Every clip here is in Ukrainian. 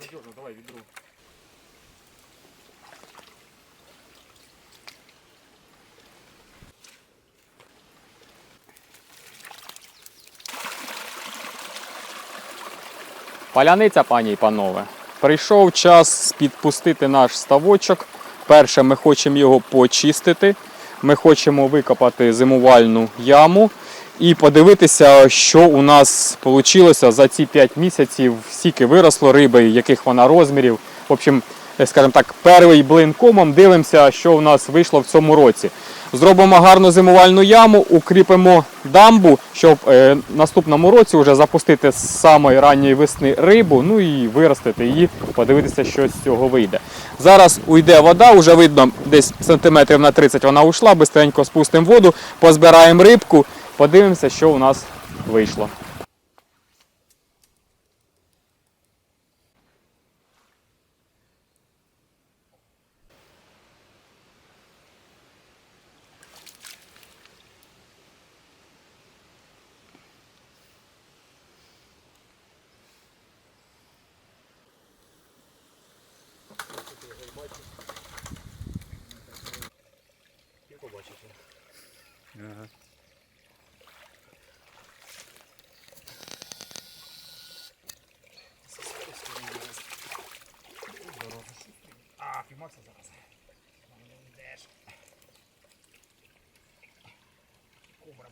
Надежно, давай відру. Паляниця, пані і панове. Прийшов час підпустити наш ставочок. Перше, ми хочемо його почистити. Ми хочемо викопати зимувальну яму і подивитися, що у нас вийшло за ці 5 місяців, скільки виросло риби, яких вона розмірів. В общем, е, скажімо так, перший блин комом дивимося, що у нас вийшло в цьому році. Зробимо гарну зимувальну яму, укріпимо дамбу, щоб е, наступному році вже запустити з самої ранньої весни рибу, ну і виростити її, подивитися, що з цього вийде. Зараз уйде вода, вже видно, десь сантиметрів на 30 вона ушла, бистренько спустимо воду, позбираємо рибку, подивимося, що у нас вийшло. Піймався зараз. Йдеш. Кобра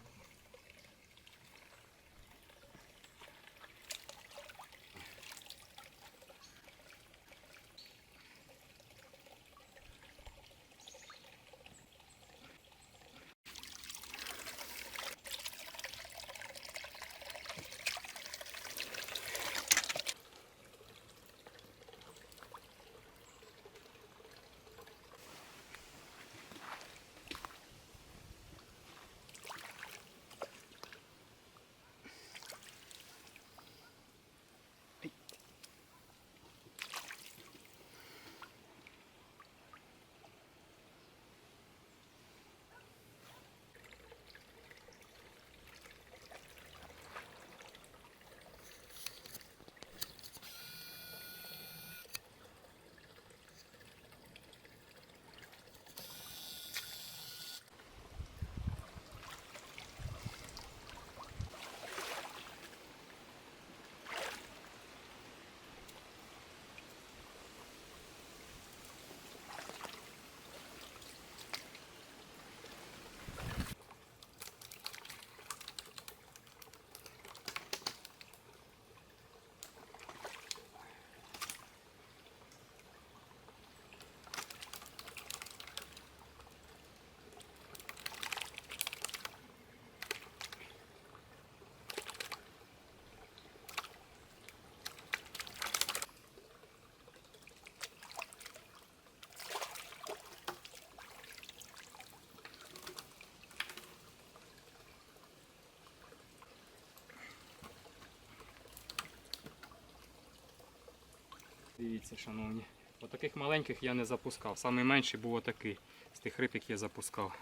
Дивіться, шановні. Отаких маленьких я не запускав. Самий менший був отакий з тих риб, які я запускав.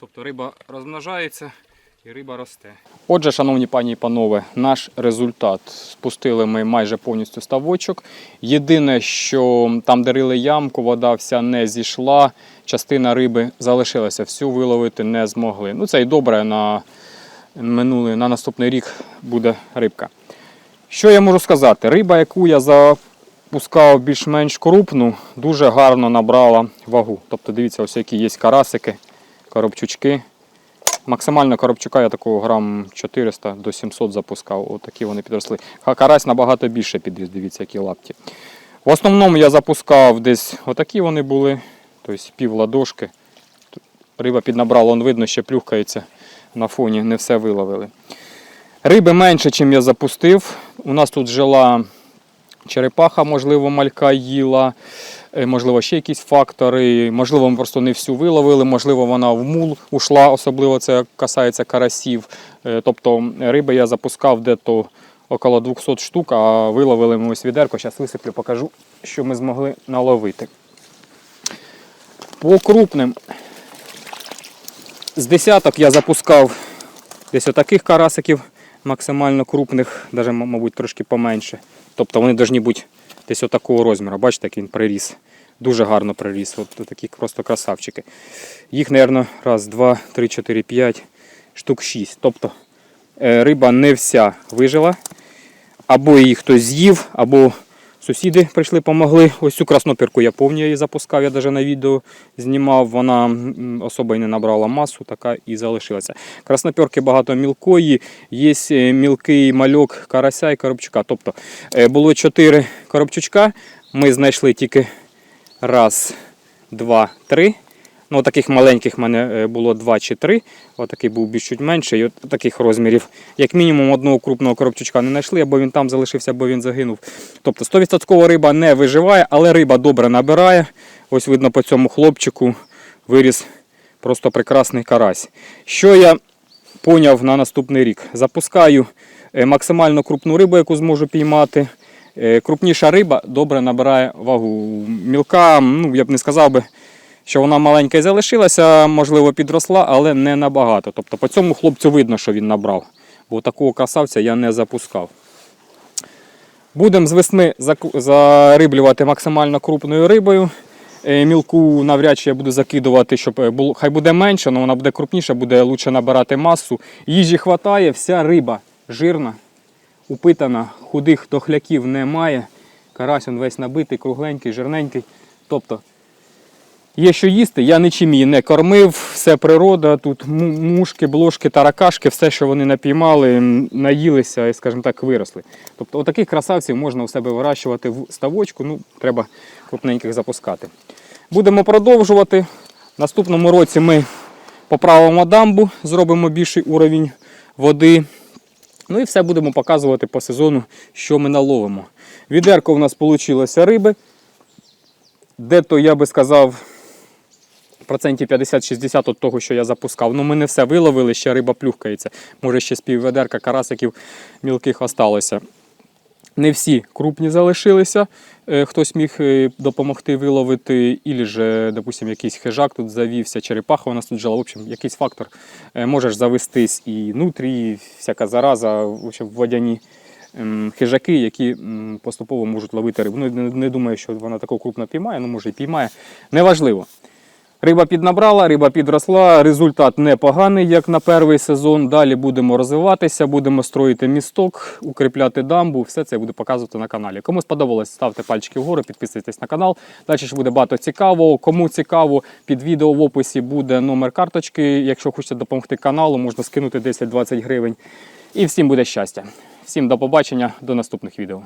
Тобто риба розмножається і риба росте. Отже, шановні пані і панове, наш результат. Спустили ми майже повністю ставочок. Єдине, що там де рили ямку, вода вся не зійшла, частина риби залишилася, всю виловити не змогли. Ну це і добре на минулий, на наступний рік буде рибка. Що я можу сказати? Риба, яку я запускав більш-менш крупну, дуже гарно набрала вагу. Тобто, дивіться, ось які є карасики, коробчучки. Максимально коробчука я такого грам 400 до 700 запускав. Отакі вони підросли. Карась набагато більше підріс, дивіться, які лапті. В основному я запускав десь отакі вони були, тобто пів ладошки. Риба піднабрала, он видно, ще плюхкається на фоні, не все виловили. Риби менше, ніж я запустив. У нас тут жила черепаха, можливо, малька їла, е, можливо, ще якісь фактори. Можливо, ми просто не всю виловили, можливо, вона в мул ушла, особливо це касається карасів. Е, Тобто риби я запускав дето около 200 штук, а виловили ми ось відерко. Зараз висиплю, покажу, що ми змогли наловити. По крупним з десяток я запускав десь отаких карасиків максимально крупних, навіть, мабуть, трошки поменше. Тобто вони повинні бути десь отакого розміру. Бачите, як він приріс. Дуже гарно приріс. От такі просто красавчики. Їх, мабуть, раз, два, три, чотири, п'ять, штук шість. Тобто е, риба не вся вижила. Або її хтось з'їв, або сусіди прийшли, помогли. Ось цю краснопірку я повністю її запускав, я навіть на відео знімав. Вона особо й не набрала масу, така і залишилася. Краснопірки багато мілкої, є е, мілкий мальок карася і коробчука. Тобто е, було 4 коробчучка, ми знайшли тільки раз, два, три. Ну, таких маленьких в мене е, було два чи три. Отакий був більш чуть менший. І от таких розмірів. Як мінімум одного крупного коробчучка не знайшли, або він там залишився, або він загинув. Тобто 100% риба не виживає, але риба добре набирає. Ось видно по цьому хлопчику виріс просто прекрасний карась. Що я поняв на наступний рік? Запускаю е, максимально крупну рибу, яку зможу піймати. Е, Крупніша риба добре набирає вагу. Мілка, ну я б не сказав би, що вона маленька і залишилася, можливо, підросла, але не набагато. Тобто по цьому хлопцю видно, що він набрав. Бо такого красавця я не запускав. Будемо з весни зариблювати максимально крупною рибою. Е, Мілку навряд чи я буду закидувати, щоб е, було, хай буде менше, але вона буде крупніша, буде краще набирати масу. Їжі хватає, вся риба жирна, упитана, худих дохляків немає. Карась он весь набитий, кругленький, жирненький. Тобто Є що їсти, я нічим її не кормив, все природа, тут мушки, блошки, таракашки, все, що вони напіймали, наїлися і, скажімо так, виросли. Тобто отаких красавців можна у себе вирощувати в ставочку, ну, треба крупненьких запускати. Будемо продовжувати. Наступному році ми поправимо дамбу, зробимо більший уровень води. Ну і все будемо показувати по сезону, що ми наловимо. Відерко в нас вийшло риби. Де-то, я би сказав, процентів 50-60 від того, що я запускав. Ну, ми не все виловили, ще риба плюхкається. Може, ще з півведерка карасиків мілких осталося. Не всі крупні залишилися. Е, Хтось міг е, допомогти виловити, ілі ж, допустим, якийсь хижак тут завівся, черепаха у нас тут жила. В общем, якийсь фактор. Е, Можеш завестись і нутрі, всяка зараза, в общем, водяні ем, хижаки, які поступово можуть ловити рибу. Ну, не, думаю, що вона таку крупно піймає, ну може і піймає. Неважливо. Риба піднабрала, риба підросла, результат непоганий, як на перший сезон. Далі будемо розвиватися, будемо строїти місток, укріпляти дамбу. Все це я буду показувати на каналі. Кому сподобалось, ставте пальчики вгору, підписуйтесь на канал. Далі ще буде багато цікавого. Кому цікаво, під відео в описі буде номер карточки. Якщо хочете допомогти каналу, можна скинути 10-20 гривень. І всім буде щастя. Всім до побачення, до наступних відео.